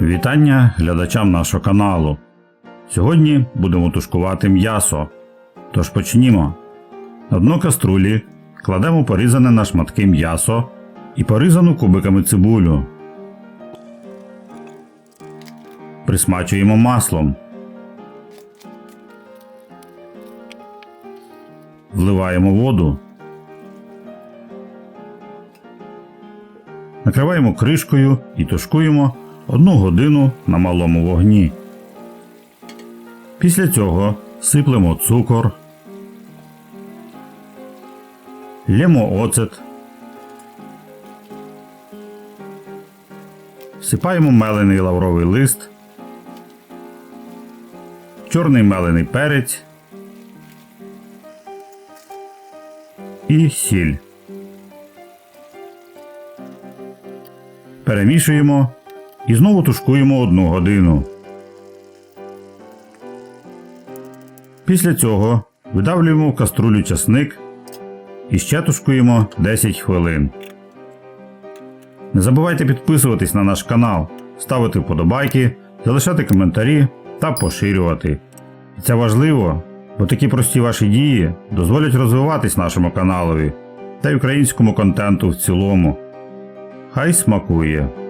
Вітання глядачам нашого каналу. Сьогодні будемо тушкувати м'ясо. Тож почнімо. На дно каструлі кладемо порізане на шматки м'ясо і порізану кубиками цибулю. Присмачуємо маслом. Вливаємо воду. Накриваємо кришкою і тушкуємо одну годину на малому вогні. Після цього сиплемо цукор, лємо оцет, всипаємо мелений лавровий лист, чорний мелений перець і сіль. Перемішуємо і знову тушкуємо одну годину. Після цього видавлюємо в каструлю часник і ще тушкуємо 10 хвилин. Не забувайте підписуватись на наш канал, ставити вподобайки, залишати коментарі та поширювати. Це важливо, бо такі прості ваші дії дозволять розвиватись нашому каналові та й українському контенту в цілому. Хай смакує!